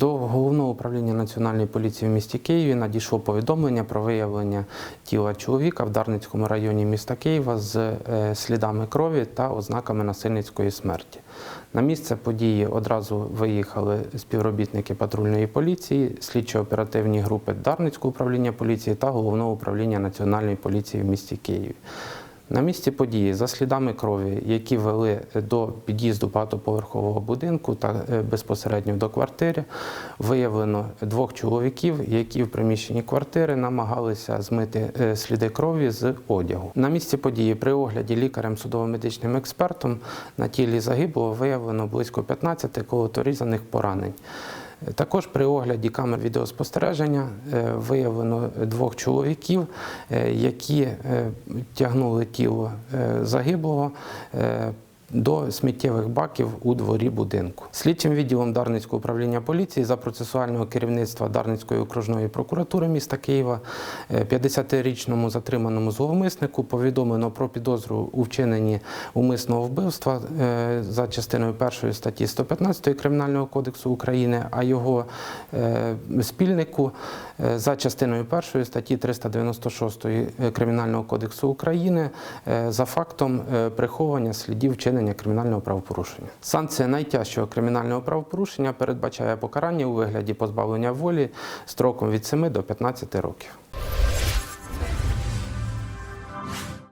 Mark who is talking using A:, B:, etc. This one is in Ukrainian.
A: До головного управління національної поліції в місті Києві надійшло повідомлення про виявлення тіла чоловіка в Дарницькому районі міста Києва з е, слідами крові та ознаками насильницької смерті. На місце події одразу виїхали співробітники патрульної поліції, слідчо-оперативні групи Дарницького управління поліції та головного управління національної поліції в місті Києві. На місці події за слідами крові, які вели до під'їзду багатоповерхового будинку та е, безпосередньо до квартири, виявлено двох чоловіків, які в приміщенні квартири намагалися змити е, сліди крові з одягу. На місці події при огляді лікарем судово-медичним експертом на тілі загиблого виявлено близько 15 колоторізаних поранень. Також при огляді камер відеоспостереження е, виявлено двох чоловіків, е, які е, тягнули тіло загиблого до сміттєвих баків у дворі будинку. Слідчим відділом Дарницького управління поліції за процесуального керівництва Дарницької окружної прокуратури міста Києва е, 50-річному затриманому зловмиснику повідомлено про підозру у вчиненні умисного вбивства е, за частиною першої статті 115 Кримінального кодексу України, а його е, спільнику е, за частиною першої статті 396 Кримінального кодексу України е, за фактом е, приховування слідів вчинення кримінального правопорушення. Санкція найтяжчого кримінального правопорушення передбачає покарання у вигляді позбавлення волі строком від 7 до 15 років.